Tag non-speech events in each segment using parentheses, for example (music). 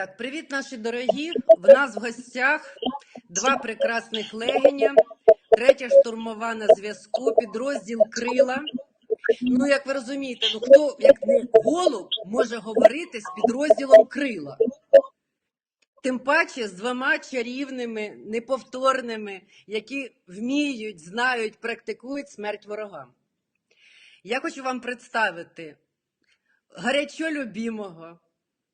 Так, привіт, наші дорогі. В нас в гостях два прекрасних легеня, третя штурмова на зв'язку, підрозділ Крила. Ну, як ви розумієте, ну хто, як не голуб, може говорити з підрозділом Крила? Тим паче з двома чарівними, неповторними, які вміють, знають, практикують смерть ворогам. Я хочу вам представити гарячо любимого,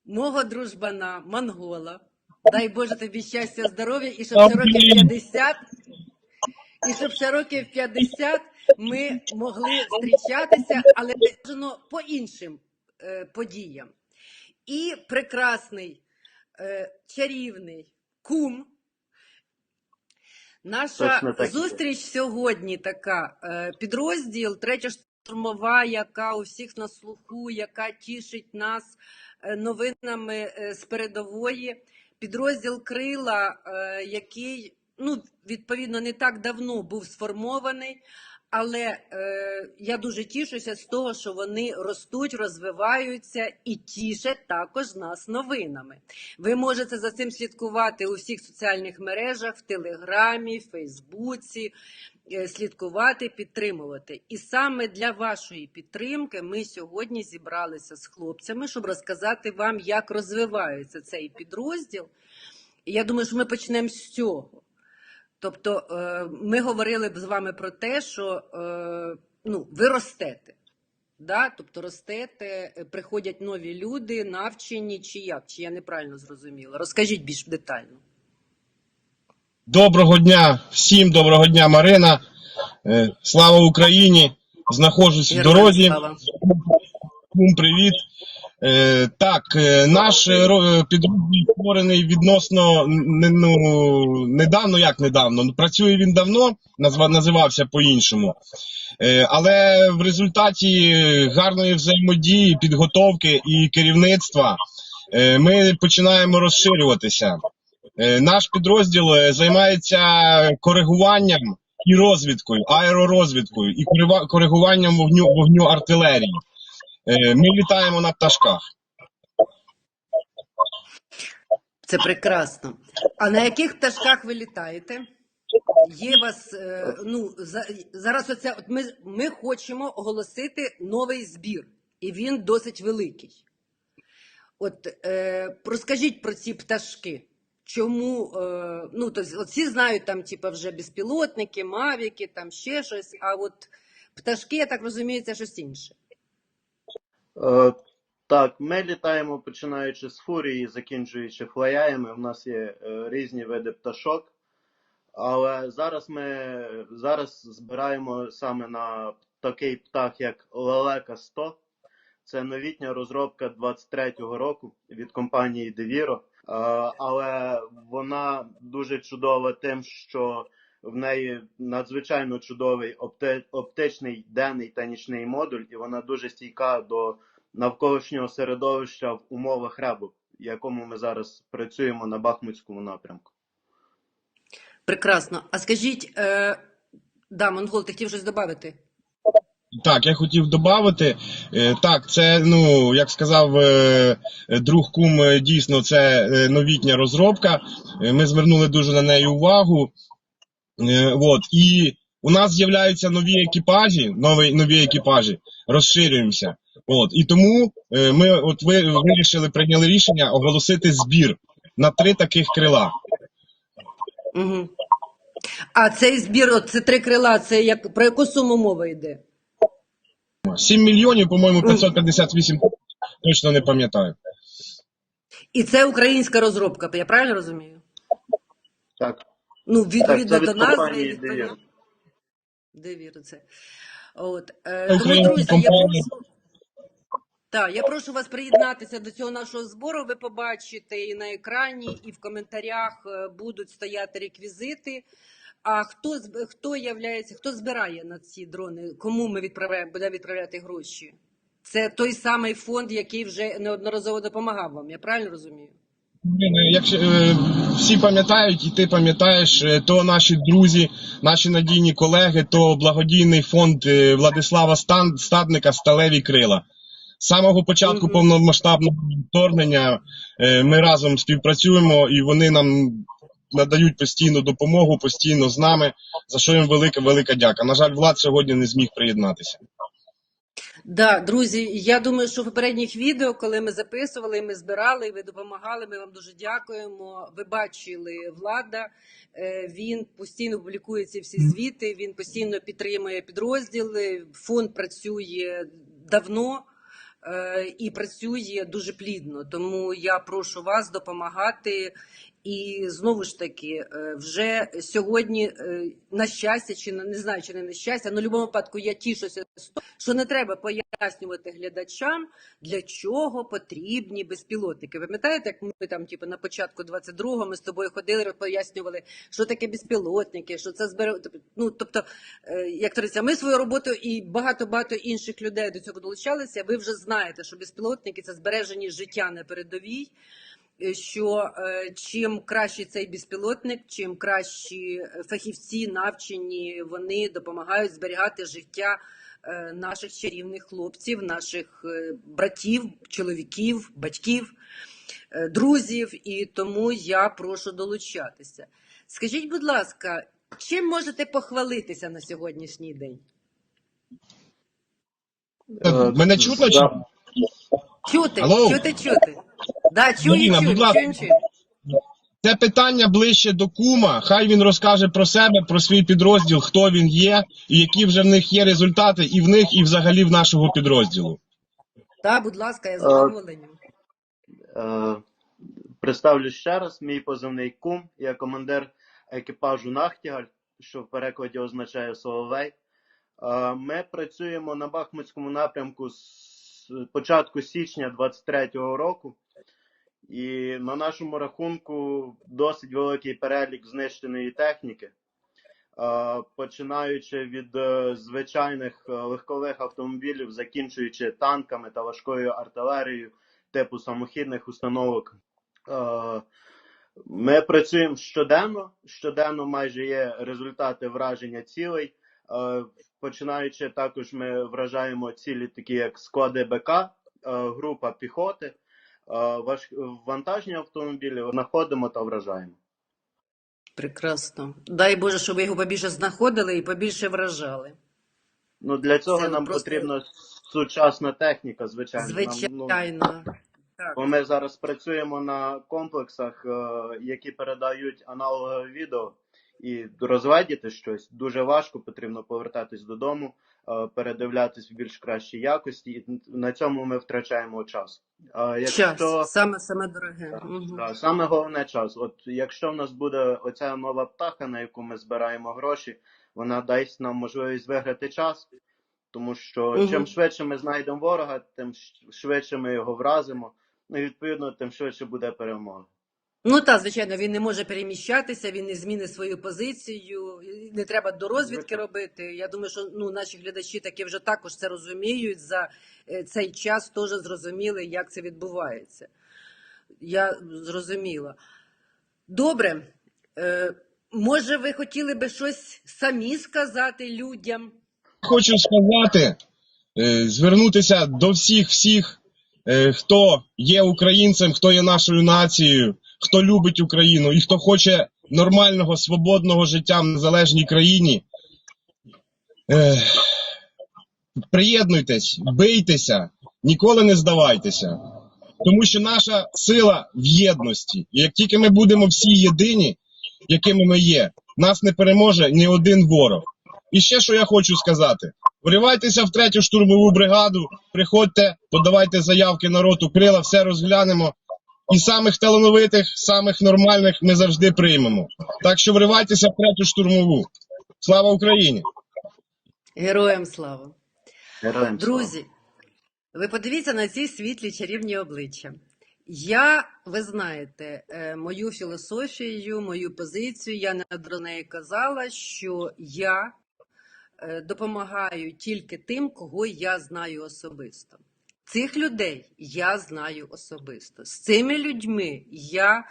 мого дружбана, монгола. Дай Боже тобі щастя, здоров'я, і щоб ще років 50, і щоб ще років 50 ми могли зустрічатися, але бажано по іншим е, подіям. І прекрасний, е, чарівний кум. Наша зустріч сьогодні така. е, Підрозділ, третя штурмова, яка у всіх на слуху, яка тішить нас е, новинами е, з передової. Підрозділ Крила, е, який ну, відповідно не так давно був сформований. Але е, я дуже тішуся з того, що вони ростуть, розвиваються і тішать також нас новинами. Ви можете за цим слідкувати у всіх соціальних мережах, в Телеграмі, Фейсбуці, е, слідкувати, підтримувати. І саме для вашої підтримки ми сьогодні зібралися з хлопцями, щоб розказати вам, як розвивається цей підрозділ. Я думаю, що ми почнемо з цього. Тобто, е, ми говорили б з вами про те, що е, ну, ви ростете. Да? Тобто ростете, е, приходять нові люди, навчені, чи як? Чи я неправильно зрозуміла? Розкажіть більш детально. Доброго дня всім, доброго дня, Марина. Слава Україні! Знаходжусь в дорозі. слава. Привіт. Е, Так, е, наш е, ро- підрозділ створений відносно ну, недавно, як недавно. Ну, Працює він давно, називався по-іншому. Але в результаті гарної взаємодії, підготовки і керівництва ми починаємо розширюватися. Наш підрозділ займається коригуванням і розвідкою, аеророзвідкою і коригуванням вогню, вогню артилерії. Е, Ми літаємо на пташках. Це прекрасно. А на яких пташках ви літаєте? Є вас, е, ну, за, зараз оце, от ми, ми хочемо оголосити новий збір, і він досить великий. От е, розкажіть про ці пташки. Чому, е, ну, то, от всі знають там, типу, вже безпілотники, мавіки, там ще щось, а от пташки, я так розумію, це щось інше. Е, так, ми літаємо починаючи з фурії, закінчуючи флаяями. У нас є е, різні види пташок. Але зараз ми зараз збираємо саме на такий птах, як Лелека 100. Це новітня розробка 23-го року від компанії Deviro. Е, але вона дуже чудова тим, що в неї надзвичайно чудовий оптичний денний та нічний модуль, і вона дуже стійка до навколишнього середовища в умовах ребу, в якому ми зараз працюємо на Бахмутському напрямку. Прекрасно. А скажіть, е, да, Монгол, ти хотів щось додати? Так, я хотів додати. Так, це, ну, як сказав е, друг кум, е, дійсно, це е, новітня розробка. Е, Ми звернули дуже на неї увагу. Е, От, і у нас з'являються нові екіпажі, нові, нові екіпажі, розширюємося. От, і тому е, ми от ви, вирішили, прийняли рішення оголосити збір на три таких крила. Угу. А цей збір, от це три крила, це як про яку суму мова йде? 7 мільйонів, по-моєму, 558, точно не пам'ятаю. І це українська розробка, я правильно розумію? Так, Ну, відповідно до відповідно- Devir. Devir це. От, е, тому, друзі, я прошу. Так, я прошу вас приєднатися до цього нашого збору. Ви побачите і на екрані, і в коментарях е, будуть стояти реквізити. А хто хто являється, хто збирає на ці дрони? Кому ми відправляємо, будемо відправляти гроші? Це той самий фонд, який вже неодноразово допомагав вам. Я правильно розумію? Е, Якщо е, всі пам'ятають, і ти пам'ятаєш, е, то наші друзі, наші надійні колеги, то благодійний фонд е, Владислава Стан, Стадника Сталеві крила. З самого початку повномасштабного вторгнення е, ми разом співпрацюємо і вони нам надають постійну допомогу, постійно з нами, за що їм велика, велика дяка. На жаль, Влад сьогодні не зміг приєднатися. Да, друзі, я думаю, що в попередніх відео, коли ми записували, ми збирали, ви допомагали. Ми вам дуже дякуємо. Ви бачили влада. е, Він постійно публікує ці всі звіти. Він постійно підтримує підрозділи. Фонд працює давно е, і працює дуже плідно. Тому я прошу вас допомагати. І знову ж таки, е, вже сьогодні, е, на щастя, чи не знаю, чи не на щастя, але в будь-якому випадку я тішуся що не треба пояснювати глядачам, для чого потрібні безпілотники. Ви Пам'ятаєте, як ми там, типу, на початку 22-го ми з тобою ходили, пояснювали, що таке безпілотники, що це збере. Ну тобто, е, як говориться, ми свою роботу і багато багато інших людей до цього долучалися. Ви вже знаєте, що безпілотники це збережені життя на передовій. Е, Що е, чим кращий цей безпілотник, чим кращі е, фахівці навчені, вони допомагають зберігати життя наших чарівних хлопців, наших братів, чоловіків, батьків, друзів. І тому я прошу долучатися. Скажіть, будь ласка, чим можете похвалитися на сьогоднішній день? Мене чутно Чути, Алло? чути, чути. Да, чую, Маріна, чую, будь ласка. чую, чую. Це питання ближче до кума. Хай він розкаже про себе, про свій підрозділ, хто він є, і які вже в них є результати, і в них, і взагалі в нашого підрозділу. Да, будь ласка, я з Е, задоволенням. Е, Представлю ще раз, мій позивний кум, я командир екіпажу Нахтігаль, що в перекладі означає Соловей. Е, Ми працюємо на Бахмутському напрямку з початку січня 23-го року, і на нашому рахунку досить великий перелік знищеної техніки. Починаючи від е, звичайних е, легкових автомобілів, закінчуючи танками та важкою артилерією, типу самохідних установок. Е, Ми працюємо щоденно. Щоденно майже є результати враження цілей. Починаючи також, ми вражаємо цілі, такі як склади БК, група піхоти, важ- вантажні автомобілі знаходимо та вражаємо. Прекрасно. Дай Боже, щоб ви його побільше знаходили і побільше вражали. Ну для цього Це нам просто- потрібна сучасна техніка, звичайно. Нам, ну, Звичайно. Так. Бо ми зараз працюємо на комплексах, е, які передають аналогове відео, і розгледіти щось дуже важко, потрібно повертатись додому, е, передивлятись в більш кращій якості, і на цьому ми втрачаємо час. Е, Якщо Час. Саме саме дороге. Так, Мгм. так, саме головне час. От якщо в нас буде оця нова птаха, на яку ми збираємо гроші, вона дасть нам можливість виграти час. Тому що Мгм. чим швидше ми знайдемо ворога, тим швидше ми його вразимо. Ну і відповідно, тим швидше буде перемога. Ну так, звичайно, він не може переміщатися, він не змінить свою позицію. Не треба до розвідки робити. Я думаю, що ну наші глядачі таки вже також це розуміють. За е, цей час теж зрозуміли, як це відбувається. Я зрозуміла. Добре. Е, може, ви хотіли би щось самі сказати людям? Хочу сказати, е, звернутися до всіх, всіх, е, хто є українцем, хто є нашою нацією, хто любить Україну і хто хоче нормального, свободного життя в незалежній країні. Е, Приєднуйтесь, бийтеся, ніколи не здавайтеся. Тому що наша сила в єдності. І як тільки ми будемо всі єдині, якими ми є, нас не переможе ні один ворог. І ще що я хочу сказати: вривайтеся в третю штурмову бригаду, приходьте, подавайте заявки на роту крила, все розглянемо. І самих талановитих, самих нормальних ми завжди приймемо. Так що вривайтеся в третю штурмову. Слава Україні! Героям слава! Героям слава. Друзі, ви подивіться на ці світлі чарівні обличчя. Я, ви знаєте, е, мою філософію, мою позицію, я не неї казала, що я е, допомагаю тільки тим, кого я знаю особисто. Цих людей я знаю особисто. З цими людьми я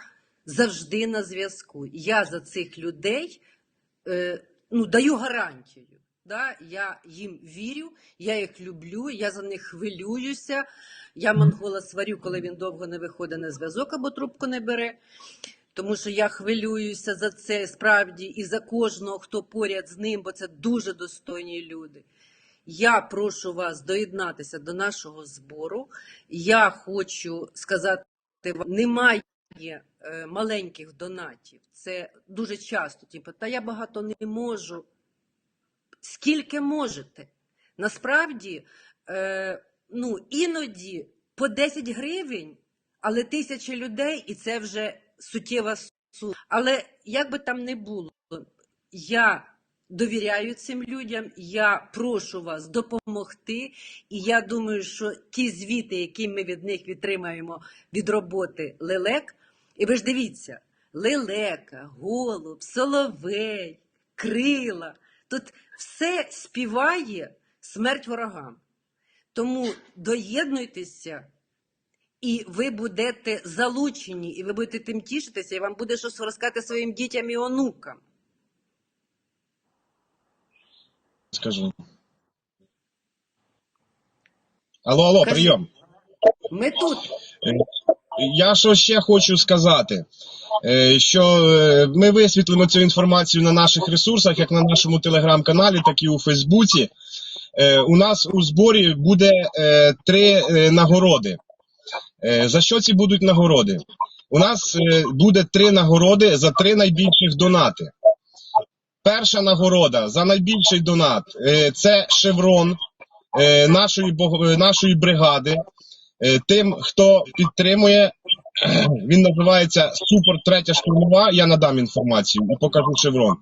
завжди на зв'язку. Я за цих людей е, ну, даю гарантію. Да, я їм вірю, я їх люблю, я за них хвилююся. Я монгола сварю, коли він довго не виходить на зв'язок або трубку не бере. Тому що я хвилююся за це справді і за кожного, хто поряд з ним, бо це дуже достойні люди. Я прошу вас доєднатися до нашого збору. Я хочу сказати вам, немає е, маленьких донатів. Це дуже часто. Типу, та я багато не можу. Скільки можете? Насправді, е, ну, іноді по 10 гривень, але тисячі людей, і це вже суттєва сума. Але як би там не було, я довіряю цим людям, я прошу вас допомогти. І я думаю, що ті звіти, які ми від них відтримаємо від роботи лелек, і ви ж дивіться, лелека, голуб, соловей, крила. Тут все співає смерть ворогам. Тому доєднуйтеся, і ви будете залучені, і ви будете тим тішитися, і вам буде щось розказати своїм дітям і онукам. Скажи. Алло, алло, Кажи. прийом. Ми тут. Я що ще хочу сказати, е, що е, ми висвітлимо цю інформацію на наших ресурсах, як на нашому телеграм-каналі, так і у Фейсбуці. Е, У нас у зборі буде е, три е, нагороди. Е, За що ці будуть нагороди? У нас е, буде три нагороди за три найбільших донати. Перша нагорода за найбільший донат е, це шеврон е, нашої, е, нашої бригади. Тим, хто підтримує, (clears throat) він називається Супер Третя штурмова. Я надам інформацію і покажу шеврон.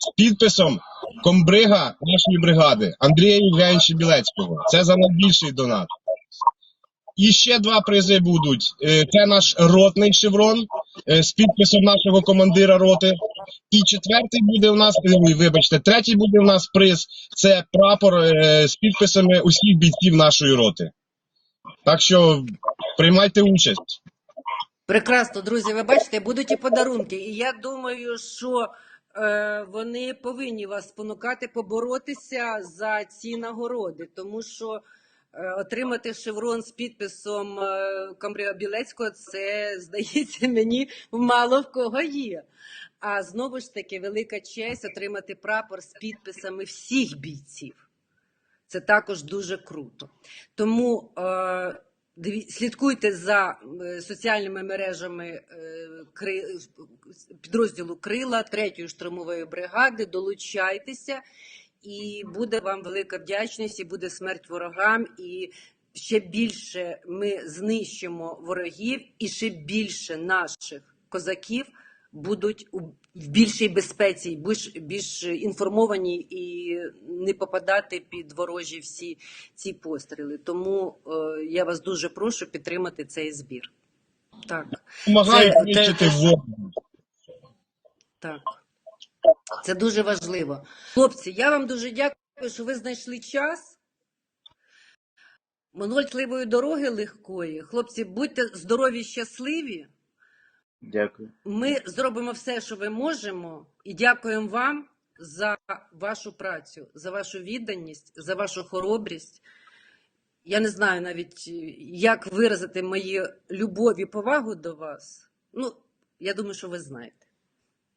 З підписом комбрига нашої бригади Андрія Євгеновича Білецького. Це за найбільший донат. І ще два призи будуть. Е, Це наш ротний шеврон е, з підписом нашого командира роти. І четвертий буде у нас, е, вибачте, третій буде у нас приз. Це прапор з підписами усіх бійців нашої роти. Так що приймайте участь. Прекрасно, друзі. Ви бачите, будуть і подарунки. І я думаю, що е, вони повинні вас спонукати поборотися за ці нагороди, тому що отримати шеврон з підписом е, Комбрига Білецького, це здається (laughs) мені мало в кого є. А знову ж таки, велика честь отримати прапор з підписами всіх бійців. Це також дуже круто. Тому е, слідкуйте за е, соціальними мережами е, підрозділу Крила 3-ї штурмової бригади, долучайтеся, і буде вам велика вдячність, і буде смерть ворогам. І ще більше ми знищимо ворогів, і ще більше наших козаків будуть в більшій безпеці, більш, більш інформовані і не попадати під ворожі всі ці постріли. Тому е, я вас дуже прошу підтримати цей збір. Так, Помагає Це- ворога. так. Це дуже важливо. Хлопці, я вам дуже дякую, що ви знайшли час. Монольтливої дороги легкої. Хлопці, будьте здорові, щасливі. Дякую. Ми зробимо все, що ми можемо, і дякуємо вам за вашу працю, за вашу відданість, за вашу хоробрість. Я не знаю навіть, як виразити мою любов і повагу до вас. Ну, я думаю, що ви знаєте.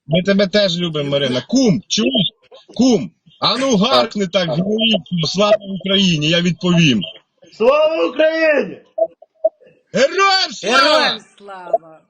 Ми тебе теж любимо, Марина. Кум, чуєш? Кум. А ну гаркни так героїчно, слава Україні, я відповім. Слава Україні! Героям слава! Героям слава!